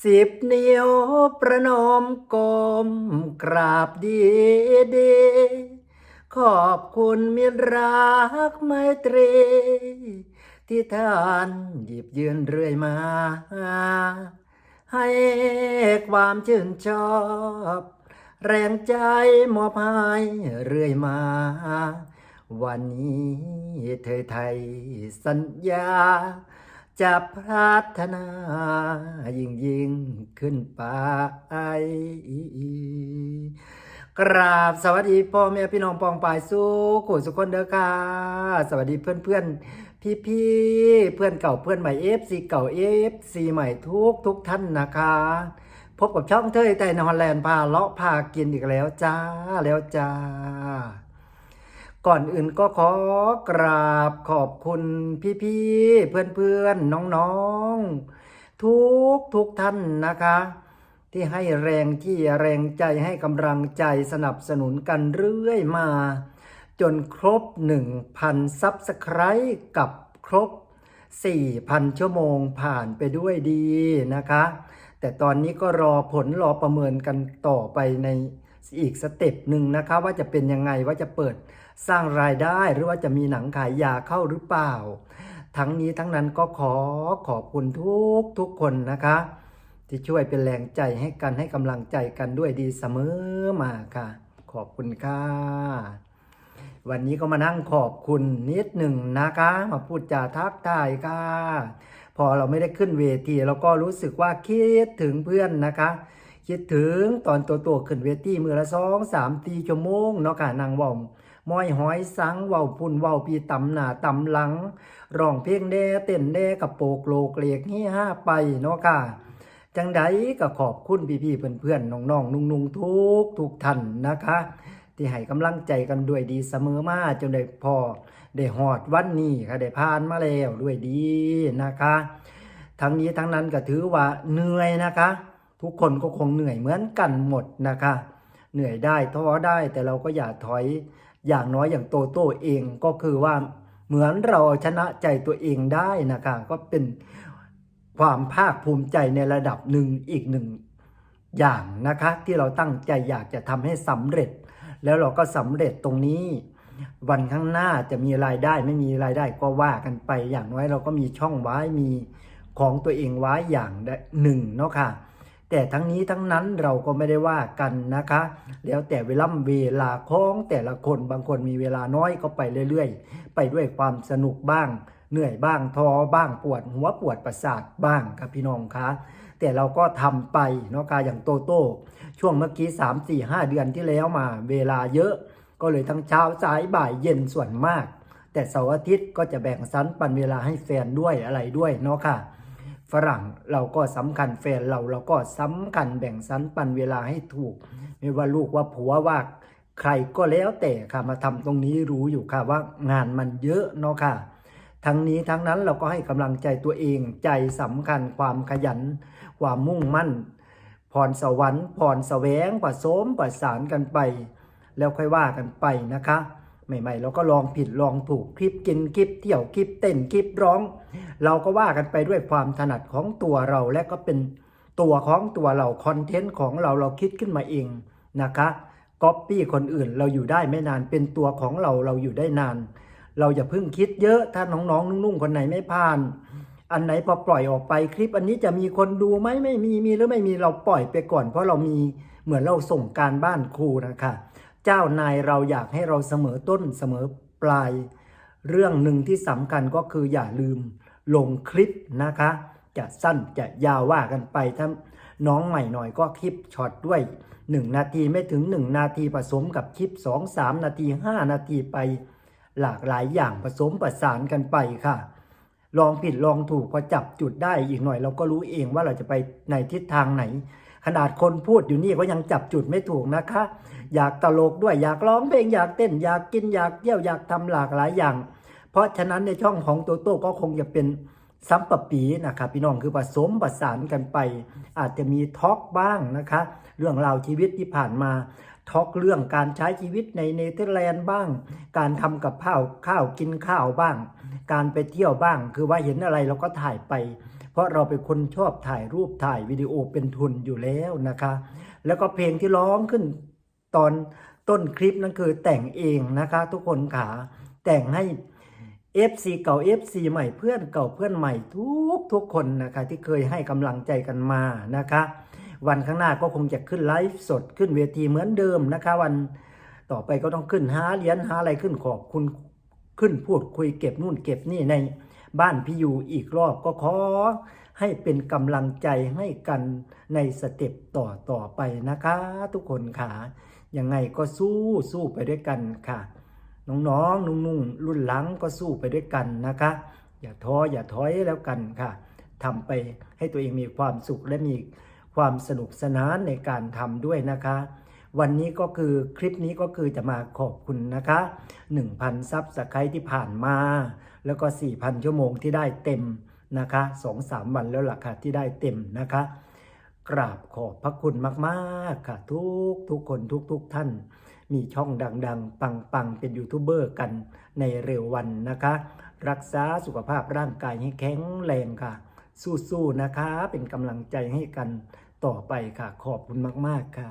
สิบนิ้วประนมกรมกราบดีดีขอบคุณมิตรรักไมตรี ที่ท่านหยิบยืนเรื่อยมา ให้ความชื่นชอบ แรงใจมอบให้เรื่อยมา วันนี้เธอไทยสัญญา จะพัฒนายิ่งยิ่งขึ้นไปกราบสวัสดีพ่อแม่พี่น้องปองปายสู้กุสุกคนเด้อค่ะ สวัสดีเพื่อนเพื่อนพี่พี่เพื่อนเก่าเพื่อนใหม่เอฟซีเก่าเอฟซีใหม่ทุกทุกท่านนะคะ พบกับช่องเทยไทยนฮอลแลนด์พาเลาะพากินอีกแล้วจ้าแล้วจ้า ก่อนอื่นก็ขอกราบขอบคุณพี่ๆ เพื่อนๆ น้องๆ ทุกทุกท่านนะคะ ที่ให้แรงที่แรงใจให้กำลังใจสนับสนุนกันเรื่อยมา จนครบ 1,000 ซับสไครต์กับครบ 4,000 ชั่วโมงผ่านไปด้วยดีนะคะ แต่ตอนนี้ก็รอผลรอประเมินกันต่อไปในอีกสเต็ปหนึ่งนะคะ ว่าจะเป็นยังไงว่าจะเปิดสร้างรายได้หรือว่าจะมีหนังขายยาเข้าหรือเปล่า ทั้งนี้ทั้งนั้นก็ขอขอบคุณทุกทุกคนนะคะ ที่ช่วยเป็นแรงใจให้กันให้กำลังใจกันด้วยดีเสมอมาค่ะ ขอบคุณค่ะวันนี้ก็มานั่งขอบคุณนิดหนึ่งนะคะ มาพูดจาทักทายค่ะ พอเราไม่ได้ขึ้นเวทีเราก็รู้สึกว่าคิดถึงเพื่อนนะคะ คิดถึงตอนตัวตัวขึ้นเวทีมือละสองสามตีชั่วโมงเนาะค่ะนางว่าม มอยหอยสังเว่าวพุ่นเว่าวปีตำหน้าตำหลังร้องเพลงแด่เต้นแด่กับโปกโลกเลียกนี่ห้าไปเนาะค่ะจังใดก็ขอบคุณพี่ๆเพื่อนๆน้องๆนุ่งๆทุกทุกท่านนะคะ ที่ให้กำลังใจกันด้วยดีเสมอมาจนได้พอได้หอดวันนี้ค่ะได้ผ่านมาแล้วด้วยดีนะคะ ทั้งนี้ทั้งนั้นก็ถือว่าเหนื่อยนะคะ ทุกคนก็คงเหนื่อยเหมือนกันหมดนะคะ เหนื่อยได้ท้อได้แต่เราก็อย่าถอย อย่างน้อยอย่างโตโต้เองก็คือว่าเหมือนเราเอาชนะใจตัวเองได้นะคะก็เป็นความภาคภูมิใจในระดับหนึ่งอีกหนึ่งอย่างนะคะ ที่เราตั้งใจอยากจะทำให้สำเร็จ แล้วเราก็สำเร็จตรงนี้ วันข้างหน้าจะมีรายได้ไม่มีรายได้ก็ว่ากันไป อย่างน้อยเราก็มีช่องไว้มีของตัวเองไว้อย่างหนึ่งเนาะค่ะ แต่ทั้งนี้ทั้งนั้นเราก็ไม่ได้ว่ากันนะคะ แล้วแต่เวลาเวลาของแต่ละคนบางคนมีเวลาน้อยก็ไปเรื่อยๆ ไปด้วยความสนุกบ้าง เหนื่อยบ้างท้อบ้างปวดหัวปวดประสาทบ้างครับพี่น้องคะแต่เราก็ทำไปเนาะค่ะอย่างโตโต้ช่วงเมื่อกี้3 4 5 เดือนที่แล้วมา เวลาเยอะ ก็เลยทั้งเช้าสายบ่ายเย็นส่วนมาก แต่เสาร์อาทิตย์ก็จะแบ่งสรรปันเวลาให้แฟนด้วยอะไรด้วยเนาะค่ะ ฝรั่งเราก็สำคัญแฟนเราเราก็สำคัญแบ่งสรรปันเวลาให้ถูก ไม่ว่าลูกว่าผัวว่าใครก็แล้วแต่ค่ะมาทำตรงนี้รู้อยู่ค่ะว่างานมันเยอะเนาะค่ะ ทั้งนี้ทั้งนั้นเราก็ให้กำลังใจตัวเองใจสำคัญความขยัน ความมุ่งมั่นพรสวรรค์พรแสวงผสมประสานกันไป แล้วค่อยว่ากันไปนะคะ ใหม่ๆเราก็ลองผิดลองถูกคลิปกินคลิปเที่ยวคลิปเต้นคลิปร้อง เราก็ว่ากันไปด้วยความถนัดของตัวเราและก็เป็นตัวของตัวเราคอนเทนต์ของเราเราคิดขึ้นมาเองนะคะก๊อปปี้คนอื่นเราอยู่ได้ไม่นานเป็นตัวของเราเราอยู่ได้นาน เราอย่าเพิ่งคิดเยอะถ้าน้องๆนุ่งๆคนไหนไม่ผ่าน อันไหนพอปล่อยออกไปคลิปอันนี้จะมีคนดูไหมไม่มีมีหรือไม่มีเราปล่อยไปก่อน เพราะเรามีเหมือนเราส่งการบ้านครูนะคะ เจ้านายเราอยากให้เราเสมอต้นเสมอปลาย เรื่องหนึ่งที่สำคัญก็คืออย่าลืมลงคลิปนะคะ จะสั้นจะยาวว่ากันไปถ้าน้องใหม่หน่อยก็คลิปช็อตด้วย 1 นาทีไม่ถึง 1 นาทีผสมกับคลิป 2 3 นาที 5 นาทีไป หลากหลายอย่างผสมประสานกันไปค่ะ ลองผิดลองถูกพอจับจุดได้อีกหน่อย เราก็รู้เองว่าเราจะไปในทิศทางไหน ขนาดคนพูดอยู่นี่ก็ยังจับจุดไม่ถูกนะคะ อยากตลกด้วยอยากร้องเพลงอยากเต้นอยากกินอยากเที่ยวอยากทำหลากหลายอย่าง เพราะฉะนั้นในช่องของโตโต้ก็คงจะเป็นซัมปะปีนะครับพี่น้องคือผสมประสานกันไป อาจจะมีทอล์กบ้างนะคะ เรื่องราวชีวิตที่ผ่านมา ทอกเรื่องการใช้ชีวิตในเนเธอร์แลนด์บ้าง การทำกับข้าวข้าวกินข้าวบ้าง การไปเที่ยวบ้าง คือว่าเห็นอะไรเราก็ถ่ายไป เพราะเราเป็นคนชอบถ่ายรูปถ่ายวิดีโอเป็นทุนอยู่แล้วนะคะ แล้วก็เพลงที่ร้องขึ้นตอนต้นคลิปนั่นคือแต่งเองนะคะ ทุกคนขาแต่งให้ FC เก่า FC ใหม่เพื่อนเก่าเพื่อนใหม่ทุกทุกคนนะคะที่เคยให้กำลังใจกันมานะคะ วันข้างหน้าก็คงจะขึ้นไลฟ์สดขึ้นเวทีเหมือนเดิมนะคะ วันต่อไปก็ต้องขึ้นหาเหรียญหาอะไรขึ้นขอบคุณขึ้นพูดคุยเก็บนู่นเก็บนี่ในบ้านพี่ยูอีกรอบก็ขอให้เป็นกำลังใจให้กันในสเต็ปต่อต่อไปนะคะ ทุกคนค่ะยังไงก็สู้สู้ไปด้วยกันค่ะ น้องๆนุ่งๆ รุ่นหลังก็สู้ไปด้วยกันนะคะ อย่าท้ออย่าถอยแล้วกันค่ะทำไปให้ตัวเองมีความสุขและมี ความสนุกสนานในการทำด้วยนะคะ วันนี้ก็คือคลิปนี้ก็คือจะมาขอบคุณนะคะ 1,000ซับสไครต์ที่ผ่านมา แล้วก็ 4,000 ชั่วโมงที่ได้เต็มนะคะ2-3 วันแล้วล่ะค่ะที่ได้เต็มนะคะกราบขอบพระคุณมากๆค่ะ ทุกทุกคนทุกทุกท่าน มีช่องดังๆ ปังๆ เป็นยูทูบเบอร์กันในเร็ววันนะคะ รักษาสุขภาพร่างกายให้แข็งแรงค่ะ สู้ๆนะคะ เป็นกำลังใจให้กันต่อไปค่ะ ขอบคุณมาก ๆ ค่ะ